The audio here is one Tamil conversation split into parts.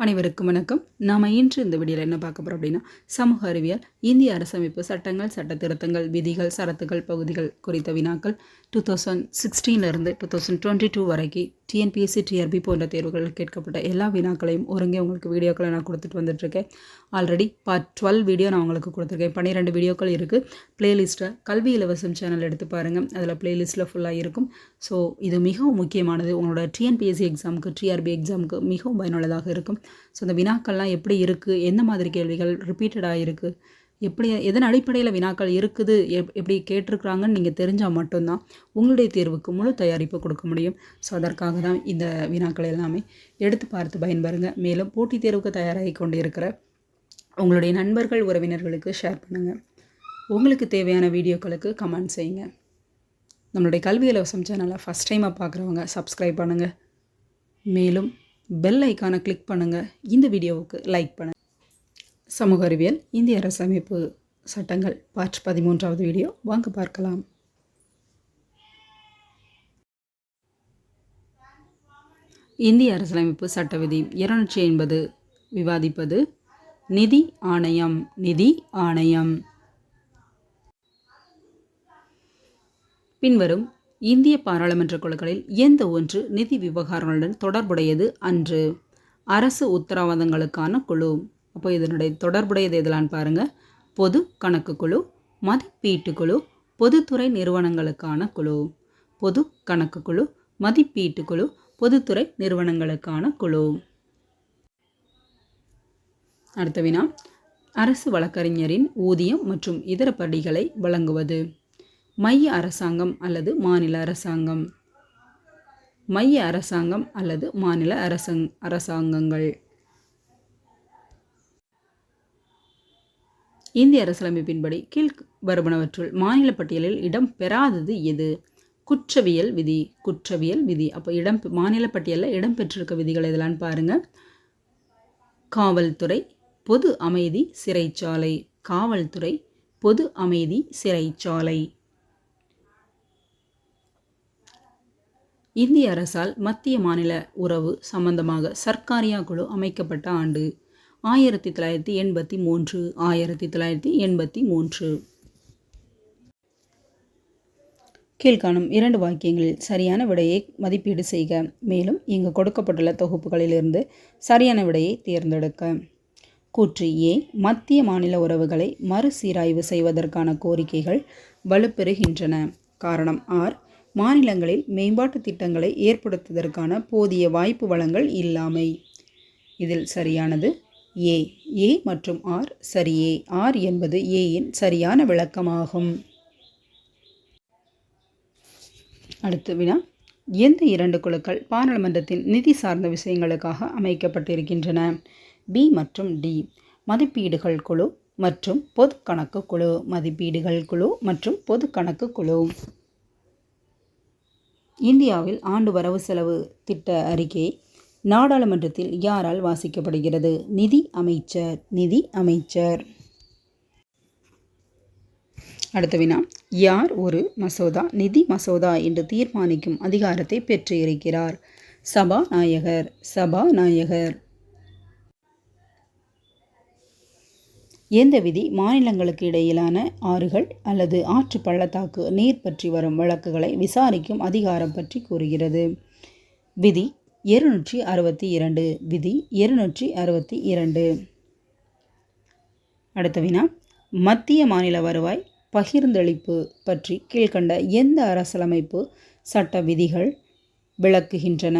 அனைவருக்கும் வணக்கம். நாம் இன்று இந்த வீடியோவில் என்ன பார்க்க போகிறோம் அப்படின்னா சமூக அறிவியல் இந்திய அரசமைப்பு சட்டங்கள் சட்ட திருத்தங்கள் விதிகள் சரத்துகள் பகுதிகள் குறித்த வினாக்கள். டூ தௌசண்ட் சிக்ஸ்டீன்லேருந்து டூ தௌசண்ட் டுவெண்ட்டி டூ வரைக்கும் டிஎன்பிஎஸ்சி டிஆர்பி போன்ற தேர்வுகள் கேட்கப்பட்ட எல்லா வினாக்களையும் ஒருங்கே உங்களுக்கு வீடியோக்களை நான் கொடுத்துட்டு வந்துட்டுருக்கேன். ஆல்ரெடி பார்ட் டுவெல் வீடியோ நான் உங்களுக்கு கொடுத்துருக்கேன். பன்னிரெண்டு வீடியோக்கள் இருக்குது பிளேலிஸ்ட்டை கல்வி இலவசம் சேனல் எடுத்து பாருங்கள் அதில் பிளேலிஸ்ட்டில் ஃபுல்லாக இருக்கும். ஸோ இது மிகவும் முக்கியமானது. உங்களோட டிஎன்பிஎஸ்சி எக்ஸாமுக்கு டிஆர்பி எக்ஸாமுக்கு மிகவும் பயனுள்ளதாக இருக்கும். ஸோ அந்த வினாக்கள்லாம் எப்படி இருக்குது எந்த மாதிரி கேள்விகள் ரிப்பீட்டடாக இருக்குது எப்படி எதன் அடிப்படையில் வினாக்கள் இருக்குது எப் எப்படி கேட்டிருக்கிறாங்கன்னு நீங்கள் தெரிஞ்சால் மட்டும்தான் உங்களுடைய தேர்வுக்கு முழு தயாரிப்பு கொடுக்க முடியும். ஸோ அதற்காக தான் இந்த வினாக்கள் எல்லாமே எடுத்து பார்த்து பயன்பெறுங்க. மேலும் போட்டித் தேர்வுக்கு தயாராகி கொண்டு இருக்கிற உங்களுடைய நண்பர்கள் உறவினர்களுக்கு ஷேர் பண்ணுங்கள் உங்களுக்கு தேவையான வீடியோக்களுக்கு கமெண்ட் செய்யுங்க. நம்மளுடைய கல்வி இலவசம் சேனலை ஃபஸ்ட் டைமாக பார்க்குறவங்க சப்ஸ்கிரைப் பண்ணுங்கள் மேலும் பெல் ஐக்கானை கிளிக் பண்ணுங்கள் இந்த வீடியோவுக்கு லைக் பண்ணுங்கள் சமூக அறிவியல் இந்திய அரசமைப்பு சட்டங்கள் பார்ட் பதிமூன்றாவது வீடியோ வாங்க பார்க்கலாம். இந்திய அரசியலமைப்பு சட்ட விதி இருநூற்றி ஐம்பது விவாதிப்பது நிதி ஆணையம் நிதி ஆணையம். பின்வரும் இந்திய பாராளுமன்ற குழுக்களில் எந்த ஒன்று நிதி விவகாரங்களுடன் தொடர்புடையது அன்று? அரசு உத்தரவாதங்களுக்கான குழு. அப்போ இதனுடைய தொடர்புடையது எதலான்னு பாருங்கள் பொது கணக்கு குழு மதிப்பீட்டு குழு பொதுத்துறை நிறுவனங்களுக்கான குழு பொது கணக்கு குழு மதிப்பீட்டு குழு பொதுத்துறை நிறுவனங்களுக்கான குழு. அடுத்த வினா அரசு வழக்கறிஞரின் ஊதியம் மற்றும் இதர படிகளை வழங்குவது. மைய அரசாங்கம் அல்லது மாநில அரசாங்கம். மைய அரசாங்கம் அல்லது மாநில அரசாங் அரசாங்கங்கள். இந்திய அரசியலமைப்பின்படி கீழ் வருவனவற்றுள் மாநில பட்டியலில் இடம் பெறாதது எது? குற்றவியல் விதி குற்றவியல் விதி. அப்போ இடம் மாநில பட்டியலில் இடம் பெற்றிருக்க விதிகள் எதெல்லாம்னு பாருங்கள் காவல்துறை பொது அமைதி சிறைச்சாலை. காவல்துறை பொது அமைதி சிறைச்சாலை. இந்திய அரசால் மத்திய மாநில உறவு சம்பந்தமாக சர்க்காரியா குழு அமைக்கப்பட்ட ஆண்டு. ஆயிரத்தி தொள்ளாயிரத்தி எண்பத்தி மூன்று ஆயிரத்தி தொள்ளாயிரத்தி எண்பத்தி மூன்று. கீழ்காணும் இரண்டு வாக்கியங்களில் சரியான விடையை மதிப்பீடு செய்க. மேலும் இங்கு கொடுக்கப்பட்டுள்ள தொகுப்புகளிலிருந்து சரியான விடையை தேர்ந்தெடுக்க. கூற்று ஏ. மத்திய மாநில உறவுகளை மறுசீராய்வு செய்வதற்கான கோரிக்கைகள் வலுப்பெறுகின்றன. காரணம் ஆர். மாநிலங்களில் மேம்பாட்டு திட்டங்களை ஏற்படுத்துவதற்கான போதிய வாய்ப்பு வளங்கள் இல்லாமை. இதில் சரியானது ஏ ஏ மற்றும் ஆர் சரியே ஆர் என்பது ஏயின் சரியான விளக்கமாகும். அடுத்து வினா. எந்த இரண்டு குழுக்கள் பாராளுமன்றத்தின் நிதி சார்ந்த விஷயங்களுக்காக அமைக்கப்பட்டிருக்கின்றன? பி மற்றும் டி மதிப்பீடுகள் குழு மற்றும் பொது கணக்கு குழு. மதிப்பீடுகள் குழு மற்றும் பொது கணக்கு குழு. இந்தியாவில் ஆண்டு வரவு செலவு திட்ட அறிக்கை நாடாளுமன்றத்தில் யாரால் வாசிக்கப்படுகிறது? நிதி அமைச்சர் நிதி அமைச்சர். அடுத்த வினா. யார் ஒரு மசோதா நிதி மசோதா என்று தீர்மானிக்கும் அதிகாரத்தை பெற்று இருக்கிறார்? சபாநாயகர் சபாநாயகர். எந்த விதி மாநிலங்களுக்கு இடையிலான ஆறுகள் அல்லது ஆற்று பள்ளத்தாக்கு நீர் பற்றி வரும் வழக்குகளை விசாரிக்கும் அதிகாரம் பற்றி கூறுகிறது. விதி இருநூற்றி அறுபத்தி இரண்டு விதி இருநூற்றி அறுபத்தி இரண்டு. அடுத்த வினா மத்திய மாநில வருவாய் பகிர்ந்தளிப்பு பற்றி கீழ்கண்ட எந்த அரசியலமைப்பு சட்ட விதிகள் விளக்குகின்றன?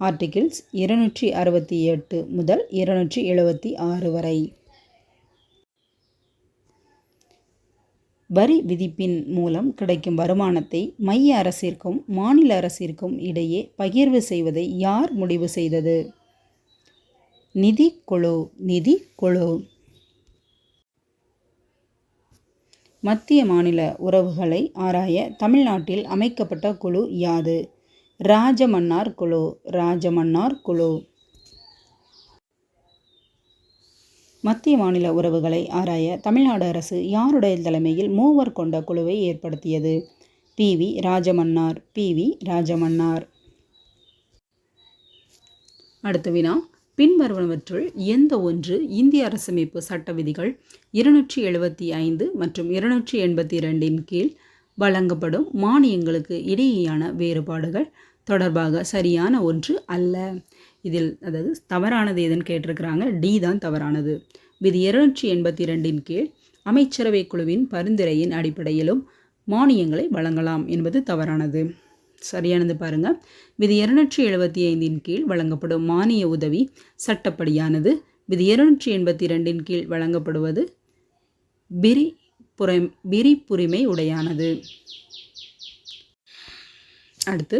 ஆர்டிகிள்ஸ் இருநூற்றி அறுபத்தி எட்டு முதல் இருநூற்றி எழுபத்தி ஆறு வரை. வரி விதிப்பின் மூலம் கிடைக்கும் வருமானத்தை மைய அரசிற்கும் மாநில அரசிற்கும் இடையே பகிர்வு செய்வதை யார் முடிவு செய்தது? நிதி குழு நிதி குழு. மத்திய மாநில உறவுகளை ஆராய தமிழ்நாட்டில் அமைக்கப்பட்ட குழு யாது? ராஜமன்னார் குழு ராஜமன்னார் குழு. மத்திய மாநில உறவுகளை ஆராய தமிழ்நாடு அரசு யாருடைய தலைமையில் மூவர் கொண்ட குழுவை ஏற்படுத்தியது? P. V. Rajamannar. P. V. Rajamannar. அடுத்த வினா. பின்வருவனவற்றுள் எந்த ஒன்று இந்திய அரசமைப்பு சட்ட விதிகள் இருநூற்றி எழுபத்தி ஐந்து மற்றும் இருநூற்றி எண்பத்தி இரண்டின் கீழ் வழங்கப்படும் மானியங்களுக்கு இடையேயான வேறுபாடுகள் தொடர்பாக சரியான ஒன்று அல்ல. இதில் அதாவது தவறானது எதுன்னு கேட்டிருக்கிறாங்க. டி தான் தவறானது. விதி இருநூற்றி எண்பத்தி ரெண்டின் கீழ் அமைச்சரவை குழுவின் பரிந்துரையின் அடிப்படையிலும் மானியங்களை வழங்கலாம் என்பது தவறானது. சரியானது பாருங்க. விதி இருநூற்றி எழுபத்தி ஐந்தின் கீழ் வழங்கப்படும் மானிய உதவி சட்டப்படியானது. விதி இருநூற்றி எண்பத்தி ரெண்டின் கீழ் வழங்கப்படுவது பிரி புற விரிப்புரிமை உடையானது. அடுத்து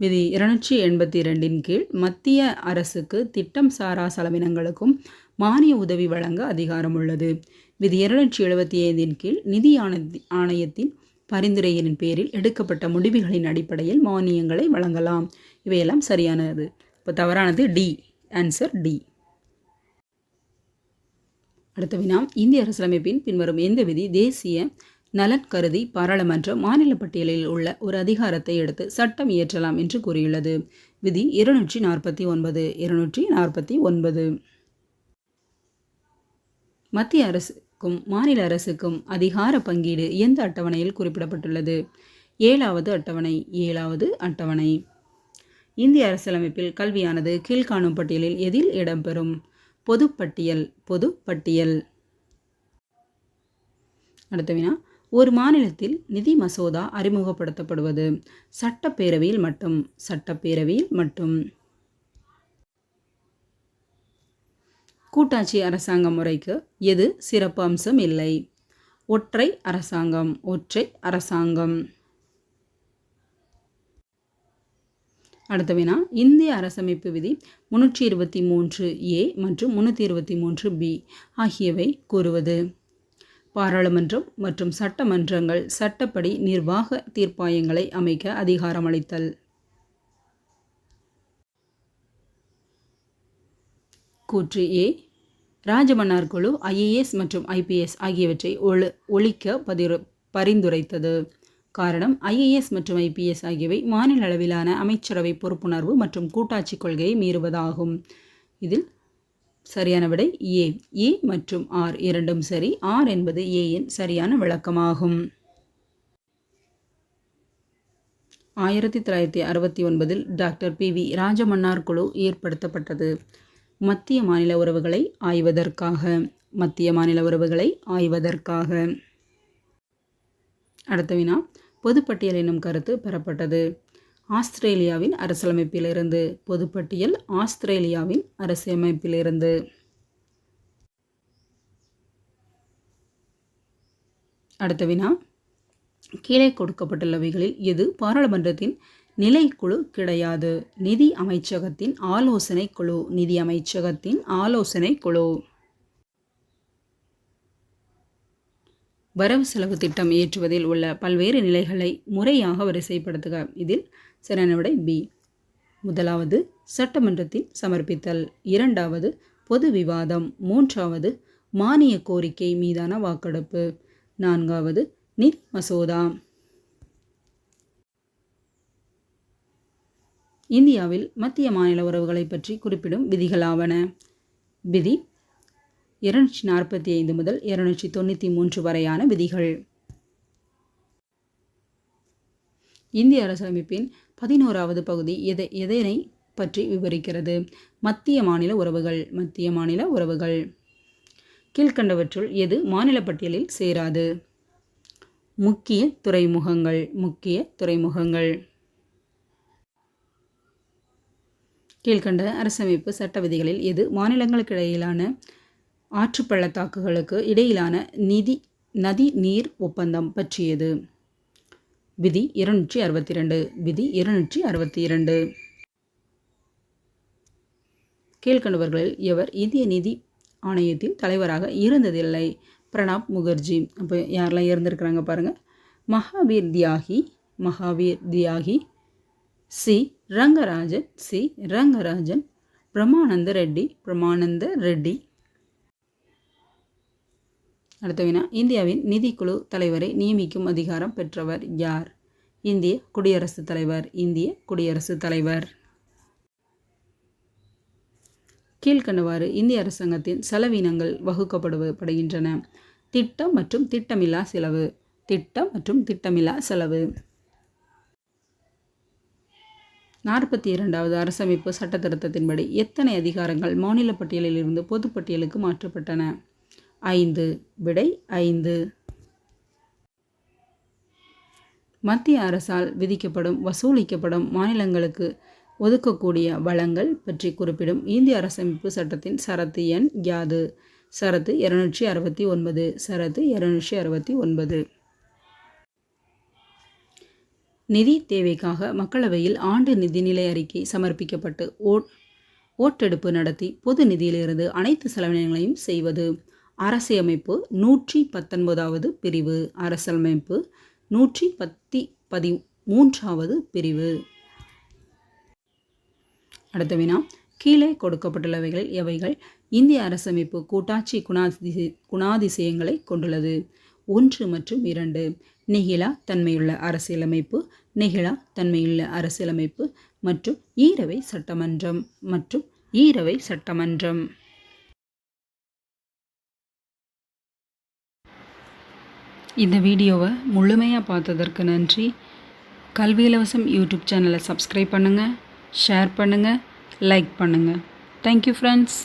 விதி இருநூற்றி எண்பத்தி இரண்டின் கீழ் மத்திய அரசுக்கு திட்டம் சாரா செலவினங்களுக்கும் மானிய உதவி வழங்க அதிகாரம் உள்ளது விதி இருநூற்றி எழுபத்தி ஐந்தின் கீழ் நிதி ஆணையத்தின் பரிந்துரையின் பேரில் எடுக்கப்பட்ட முடிவுகளின் அடிப்படையில் மானியங்களை வழங்கலாம். இவையெல்லாம் சரியானது. இப்போ தவறானது டி. ஆன்சர் டி அடுத்த வினா. இந்திய அரசியலமைப்பின் பின்வரும் எந்த விதி தேசிய நலன் கருதி பாராளுமன்றம் மாநில பட்டியலில் உள்ள ஒரு அதிகாரத்தை எடுத்து சட்டம் இயற்றலாம் என்று கூறியுள்ளது. விதி இருநூற்றி நாற்பத்தி ஒன்பது இருநூற்றி நாற்பத்தி ஒன்பது. மத்திய அரசுக்கும் மாநில அரசுக்கும் அதிகார பங்கீடு எந்த அட்டவணையில் குறிப்பிடப்பட்டுள்ளது? ஏழாவது அட்டவணை ஏழாவது அட்டவணை. இந்திய அரசியலமைப்பில் கல்வியானது கீழ்காணும் பட்டியலில் எதில் இடம்பெறும்? பொதுப்பட்டியல் பொதுப்பட்டியல் அடுத்த வினா. ஒரு மாநிலத்தில் நிதி மசோதா அறிமுகப்படுத்தப்படுவது சட்டப்பேரவையில் மட்டும் சட்டப்பேரவையில் மட்டும். கூட்டாட்சி அரசாங்க முறைக்கு எது சிறப்பு அம்சம் இல்லை? ஒற்றை அரசாங்கம் ஒற்றை அரசாங்கம். அடுத்த வினா இந்திய அரசமைப்பு விதி முன்னூற்றி இருபத்தி மூன்று ஏ மற்றும் முன்னூற்றி இருபத்தி மூன்று பி ஆகியவை கூறுவது. பாராளுமன்றம் மற்றும் சட்டமன்றங்கள் சட்டப்படி நிர்வாக தீர்ப்பாயங்களை அமைக்க அதிகாரமளித்தல். கூற்று ஏ. ராஜமன்னார் குழு ஐஏஎஸ் மற்றும் ஐபிஎஸ் ஆகியவற்றை ஒழு ஒழிக்க பதிரு பரிந்துரைத்தது. காரணம் ஐஏஎஸ் மற்றும் ஐபிஎஸ் ஆகியவை மாநில அளவிலான அமைச்சரவை பொறுப்புணர்வு மற்றும் கூட்டாட்சி கொள்கையை மீறுவதாகும். இதில் சரியான விடை ஏ. ஏ மற்றும் ஆர் இரண்டும் சரி. ஆர் என்பது ஏயின் சரியான விளக்கமாகும். ஆயிரத்தி தொள்ளாயிரத்தி அறுபத்தி ஒன்பதில் டாக்டர் பி வி ராஜமன்னார் குழு ஏற்படுத்தப்பட்டது. மத்திய மாநில உறவுகளை ஆய்வதற்காக. மத்திய மாநில உறவுகளை ஆய்வதற்காக. அடுத்த வினா. பொதுப்பட்டியல் என்னும் கருத்து பெறப்பட்டது. ஆஸ்திரேலியாவின் அரசியலமைப்பிலிருந்து பொதுப்பட்டியல் ஆஸ்திரேலியாவின் அரசியலமைப்பிலிருந்து. அடுத்த வினா. கீழே கொடுக்கப்பட்டுள்ளவைகளில் எது பாராளுமன்றத்தின் நிலைக்குழு கிடையாது? நிதி அமைச்சகத்தின் ஆலோசனை குழு. நிதி அமைச்சகத்தின் ஆலோசனை குழு. வரவு செலவு திட்டம் ஏற்றுவதில் உள்ள பல்வேறு நிலைகளை முறையாக வரிசைப்படுத்துக. இதில் சரியான விடை பி. முதலாவது சட்டமன்றத்தில் சமர்ப்பித்தல். இரண்டாவது பொது விவாதம். மூன்றாவது மானிய கோரிக்கை மீதான வாக்கெடுப்பு. நான்காவது நிதி மசோதா. இந்தியாவில் மத்திய மாநில உறவுகளை பற்றி குறிப்பிடும் விதிகளாவன. விதி இருநூற்றி நாற்பத்தி ஐந்து முதல் இருநூற்றி தொண்ணூற்றி மூன்று வரையான விதிகள். இந்திய அரசியலமைப்பின் பதினோராவது பகுதி எதை எதனை பற்றி விவரிக்கிறது? மத்திய மாநில உறவுகள் மத்திய மாநில உறவுகள். கீழ்கண்டவற்றுள் எது மாநில பட்டியலில் சேராது? முக்கிய துறைமுகங்கள் முக்கிய துறைமுகங்கள். கீழ்கண்ட அரசமைப்பு சட்ட விதிகளில் எது மாநிலங்களுக்கிடையிலான ஆற்று பள்ளத்தாக்குகளுக்கு இடையிலான நிதி நதி நீர் ஒப்பந்தம் பற்றியது? விதி இருநூற்றி அறுபத்தி ரெண்டு விதி இருநூற்றி அறுபத்தி இரண்டு. கீழ்கண்டவர்களில் எவர் இந்திய நிதி ஆணையத்தின் தலைவராக இருந்ததில்லை. பிரணாப் முகர்ஜி. அப்போ யாரெல்லாம் இருந்திருக்கிறாங்க பாருங்கள் மகாவீர் தியாகி மகாவீர் தியாகி சி. ரங்கராஜன் சி. ரங்கராஜன் பிரமானந்த ரெட்டி பிரமானந்த ரெட்டி. அடுத்த வினா இந்தியாவின் நிதிக்குழு தலைவரை நியமிக்கும் அதிகாரம் பெற்றவர் யார்? இந்திய குடியரசுத் தலைவர் இந்திய குடியரசுத் தலைவர். கீழ்க்கண்டவாறு இந்திய அரசாங்கத்தின் செலவினங்கள் வகுக்கப்படுவப்படுகின்றன. திட்டம் மற்றும் திட்டமில்லா செலவு. திட்டம் மற்றும் திட்டமில்லா செலவு. நாற்பத்தி இரண்டாவது அரசமைப்பு சட்ட திருத்தத்தின்படி எத்தனை அதிகாரங்கள் மாநில பட்டியலில் இருந்து பொதுப்பட்டியலுக்கு மாற்றப்பட்டன? ஐந்து விடை ஐந்து. மத்திய அரசால் விதிக்கப்படும் வசூலிக்கப்படும் மாநிலங்களுக்கு ஒதுக்கக்கூடிய வளங்கள் பற்றி குறிப்பிடும் இந்திய அரசமைப்பு சட்டத்தின் சரத்து எண் யாது. சரத்து இருநூற்றி அறுபத்தி ஒன்பது சரத்து இருநூற்றி அறுபத்தி ஒன்பது நிதி தேவைக்காக மக்களவையில் ஆண்டு நிதிநிலை அறிக்கை சமர்ப்பிக்கப்பட்டு ஓட் ஓட்டெடுப்பு நடத்தி பொது நிதியிலிருந்து அனைத்து செலவினங்களையும் செய்வது. அரசியமைப்பு நூற்றி பத்தொன்பதாவது பிரிவு அரசியலமைப்பு நூற்றி பத்தி பதி மூன்றாவது பிரிவு. அடுத்த வினா. கீழே கொடுக்கப்பட்டுள்ளவைகள் எவைகள்? இந்திய அரசமைப்பு கூட்டாட்சி குணாதிசய குணாதிசயங்களை கொண்டுள்ளது. ஒன்று மற்றும் இரண்டு. நெகிழா தன்மையுள்ள அரசியலமைப்பு நெகிழா தன்மையுள்ள அரசியலமைப்பு மற்றும் ஈரவை சட்டமன்றம் மற்றும் ஈரவை சட்டமன்றம். இந்த வீடியோவை முழுமையாக பார்த்ததற்கு நன்றி. கல்வி இலவசம் யூடியூப் சேனலை சப்ஸ்கிரைப் பண்ணுங்கள் ஷேர் பண்ணுங்கள் லைக் பண்ணுங்கள் தேங்க்யூ ஃப்ரெண்ட்ஸ்